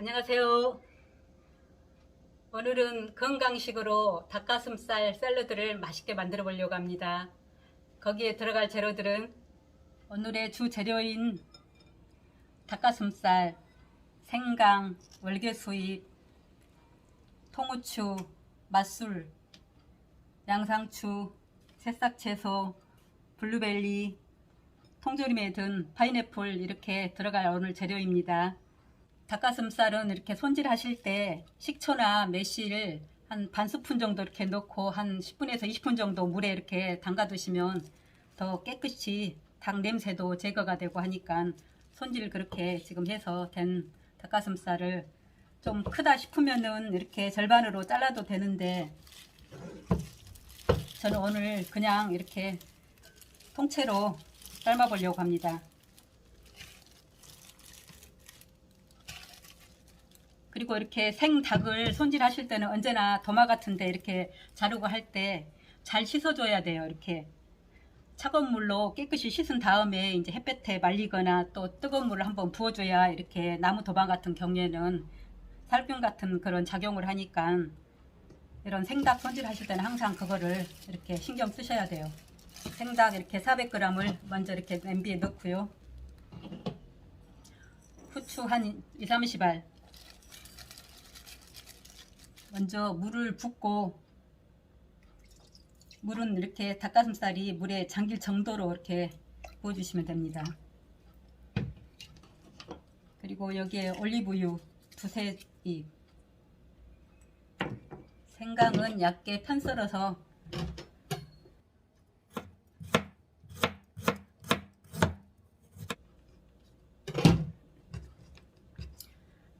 안녕하세요. 오늘은 건강식으로 닭가슴살 샐러드를 맛있게 만들어 보려고 합니다. 거기에 들어갈 재료들은 오늘의 주 재료인 닭가슴살, 생강, 월계수잎, 통후추, 맛술, 양상추, 새싹채소, 블루베리, 통조림에 든 파인애플 이렇게 들어갈 오늘 재료입니다. 닭가슴살은 이렇게 손질하실 때 식초나 매실 한반 스푼 정도 이렇게 넣고 한 10분에서 20분 정도 물에 이렇게 담가 두시면 더 깨끗이 닭 냄새도 제거가 되고 하니까 손질 그렇게 지금 해서 된 닭가슴살을 좀 크다 싶으면은 이렇게 절반으로 잘라도 되는데 저는 오늘 그냥 이렇게 통째로 삶아 보려고 합니다. 그리고 이렇게 생닭을 손질하실 때는 언제나 도마 같은데 이렇게 자르고 할 때 잘 씻어줘야 돼요. 이렇게 차가운 물로 깨끗이 씻은 다음에 이제 햇볕에 말리거나 또 뜨거운 물을 한번 부어줘야 이렇게 나무 도마 같은 경우에는 살균 같은 그런 작용을 하니까 이런 생닭 손질하실 때는 항상 그거를 이렇게 신경 쓰셔야 돼요. 생닭 이렇게 400g을 먼저 이렇게 냄비에 넣고요. 후추 한 2, 30알 먼저 물을 붓고 물은 이렇게 닭가슴살이 물에 잠길 정도로 이렇게 부어주시면 됩니다. 그리고 여기에 올리브유 두세 입 생강은 얇게 편 썰어서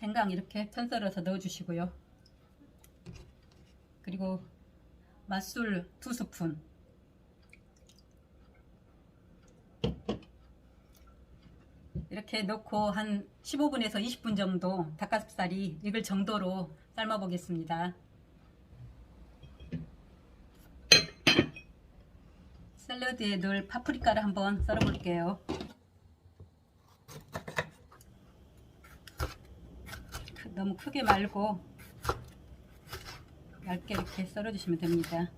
생강 이렇게 편 썰어서 넣어주시고요. 그리고 맛술 두 스푼 이렇게 넣고 한 15분에서 20분 정도 닭가슴살이 익을 정도로 삶아 보겠습니다. 샐러드에 넣을 파프리카를 한번 썰어 볼게요. 너무 크게 말고 얇게 이렇게 썰어 주시면 됩니다.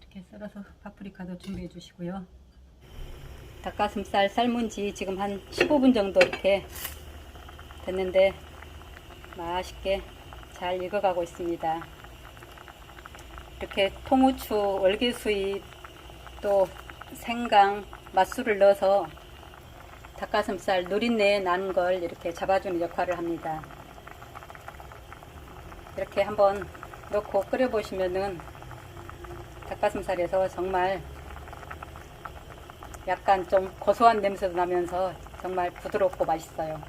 이렇게 썰어서 파프리카도 준비해 주시고요. 닭가슴살 삶은 지 지금 한 15분 정도 이렇게 됐는데 맛있게 잘 익어가고 있습니다. 이렇게 통후추, 월계수잎, 또 생강, 맛술을 넣어서 닭가슴살 누린내 나는 걸 이렇게 잡아주는 역할을 합니다. 이렇게 한번 넣고 끓여보시면은 닭가슴살에서 정말 약간 좀 고소한 냄새도 나면서 정말 부드럽고 맛있어요.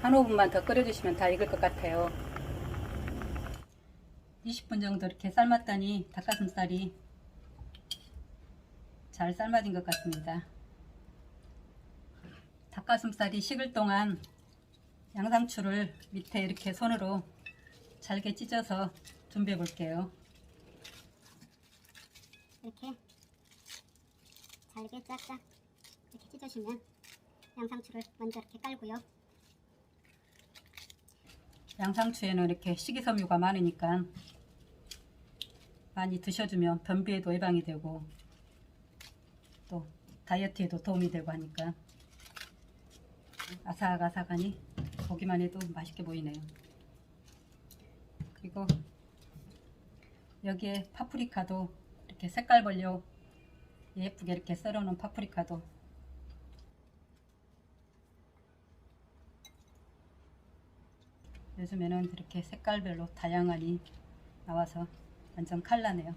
한 5분만 더 끓여주시면 다 익을 것 같아요. 20분 정도 이렇게 삶았더니 닭가슴살이 잘 삶아진 것 같습니다. 닭가슴살이 식을 동안 양상추를 밑에 이렇게 손으로 잘게 찢어서 준비해 볼게요. 이렇게 잘게 짝짝 이렇게 찢어주면 양상추를 먼저 이렇게 깔고요. 양상추에는 이렇게 식이섬유가 많으니까 많이 드셔주면 변비에도 예방이 되고 또 다이어트에도 도움이 되고 하니까 아삭아삭하니 보기만 해도 맛있게 보이네요. 그리고 여기에 파프리카도 이렇게 색깔 벌려 예쁘게 이렇게 썰어놓은 파프리카도 요즘에는 이렇게 색깔별로 다양하니 나와서 완전 칼라네요.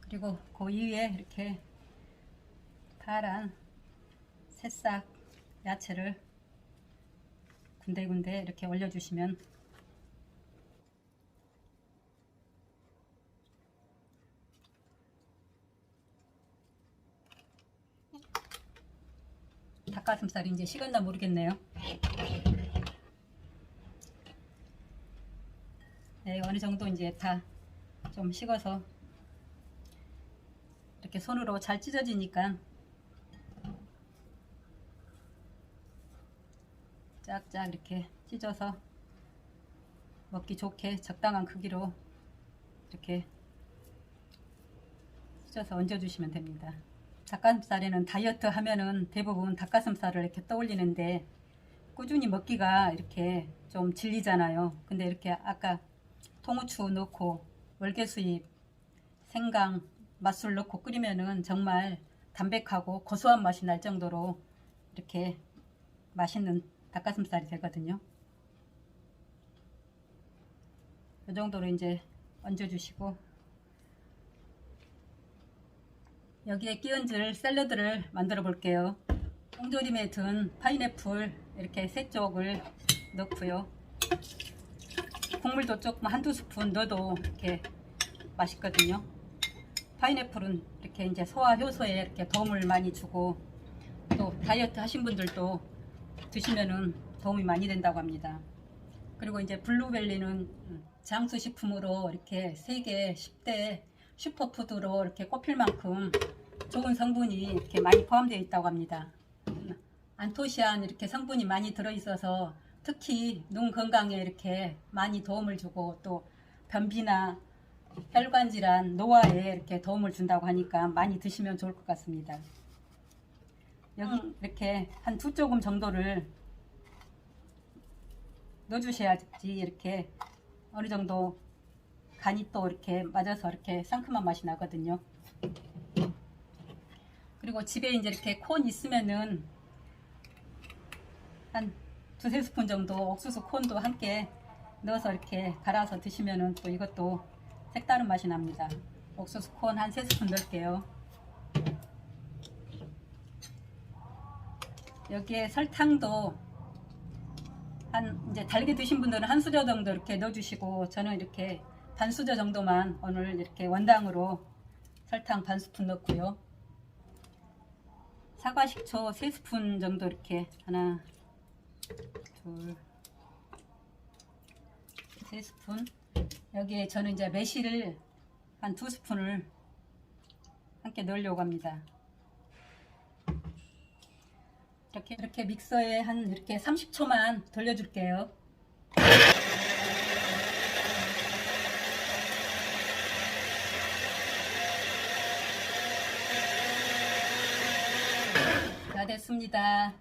그리고 그 위에 이렇게 파란 새싹 야채를 군데군데 이렇게 올려주시면 닭가슴살이 이제 식었나 모르겠네요. 네, 어느 정도 이제 다 좀 식어서 이렇게 손으로 잘 찢어지니까 짝짝 이렇게 찢어서 먹기 좋게 적당한 크기로 이렇게 찢어서 얹어주시면 됩니다. 닭가슴살에는 다이어트 하면은 대부분 닭가슴살을 이렇게 떠올리는데 꾸준히 먹기가 이렇게 좀 질리잖아요. 근데 이렇게 아까 통후추 넣고 월계수잎, 생강, 맛술 넣고 끓이면은 정말 담백하고 고소한 맛이 날 정도로 이렇게 맛있는 닭가슴살이 되거든요. 이 정도로 이제 얹어주시고 여기에 끼얹을 샐러드를 만들어 볼게요. 통조림에 든 파인애플 이렇게 세 쪽을 넣고요. 국물도 조금 한두 스푼 넣어도 이렇게 맛있거든요. 파인애플은 이렇게 이제 소화 효소에 이렇게 도움을 많이 주고 또 다이어트 하신 분들도 드시면은 도움이 많이 된다고 합니다. 그리고 이제 블루벨리는 장수 식품으로 이렇게 세계 10대 슈퍼푸드로 이렇게 꼽힐 만큼 좋은 성분이 이렇게 많이 포함되어 있다고 합니다. 안토시안 이렇게 성분이 많이 들어 있어서 특히 눈 건강에 이렇게 많이 도움을 주고 또 변비나 혈관 질환, 노화에 이렇게 도움을 준다고 하니까 많이 드시면 좋을 것 같습니다. 여기 이렇게 한 두 조금 정도를 넣어주셔야지 이렇게 어느 정도 간이 또 이렇게 맞아서 이렇게 상큼한 맛이 나거든요. 그리고 집에 이제 이렇게 콘 있으면은 한 두세 스푼 정도 옥수수 콘도 함께 넣어서 이렇게 갈아서 드시면은 또 이것도 색다른 맛이 납니다. 옥수수 콘 한 세 스푼 넣을게요. 여기에 설탕도 한 이제 달게 드신 분들은 한 수저 정도 이렇게 넣어주시고 저는 이렇게 반 수저 정도만 오늘 이렇게 원당으로 설탕 반 스푼 넣고요. 사과 식초 세 스푼 정도 이렇게 하나 둘세 스푼 여기에 저는 이제 매실을 한두 스푼을 함께 넣으려고 합니다. 이렇게 이렇게 믹서에 한 이렇게 30초만 돌려줄게요. 다 됐습니다.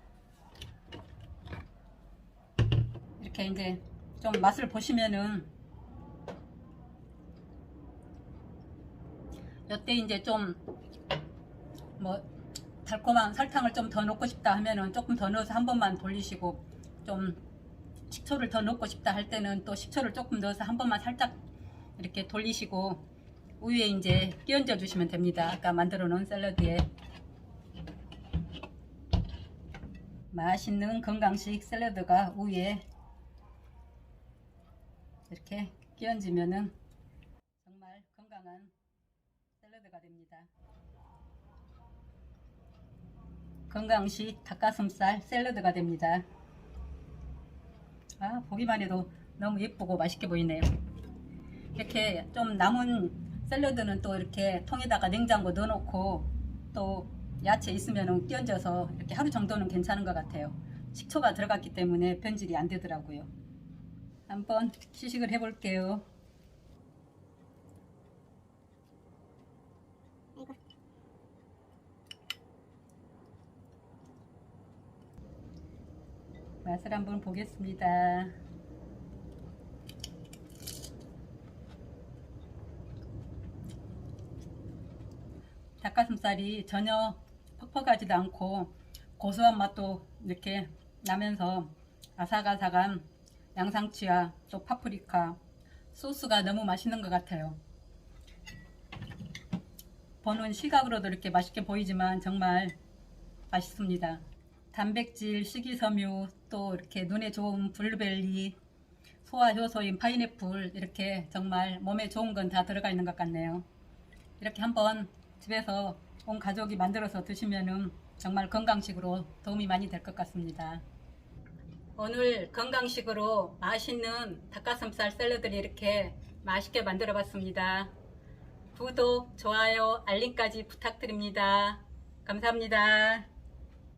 이렇게 이제 좀 맛을 보시면은 이때 이제 좀 뭐 달콤한 설탕을 좀 더 넣고 싶다 하면은 조금 더 넣어서 한 번만 돌리시고 좀 식초를 더 넣고 싶다 할 때는 또 식초를 조금 넣어서 한 번만 살짝 이렇게 돌리시고 우유에 이제 끼얹어 주시면 됩니다. 아까 만들어 놓은 샐러드에 맛있는 건강식 샐러드가 우유에 이렇게 끼얹으면은 정말 건강한 샐러드가 됩니다. 건강식 닭가슴살 샐러드가 됩니다. 아, 보기만 해도 너무 예쁘고 맛있게 보이네요. 이렇게 좀 남은 샐러드는 또 이렇게 통에다가 냉장고 넣어놓고 또 야채 있으면 끼얹어서 이렇게 하루 정도는 괜찮은 것 같아요. 식초가 들어갔기 때문에 변질이 안 되더라고요. 한번 시식을 해볼게요. 맛을 한번 보겠습니다. 닭가슴살이 전혀 퍽퍽하지도 않고 고소한 맛도 이렇게 나면서 아삭아삭한 양상추와 또 파프리카 소스가 너무 맛있는 것 같아요. 보는 시각으로도 이렇게 맛있게 보이지만 정말 맛있습니다. 단백질, 식이섬유, 또 이렇게 눈에 좋은 블루베리, 소화 효소인 파인애플 이렇게 정말 몸에 좋은 건 다 들어가 있는 것 같네요. 이렇게 한번 집에서 온 가족이 만들어서 드시면은 정말 건강식으로 도움이 많이 될 것 같습니다. 오늘 건강식으로 맛있는 닭가슴살 샐러드를 이렇게 맛있게 만들어 봤습니다. 구독, 좋아요, 알림까지 부탁드립니다. 감사합니다.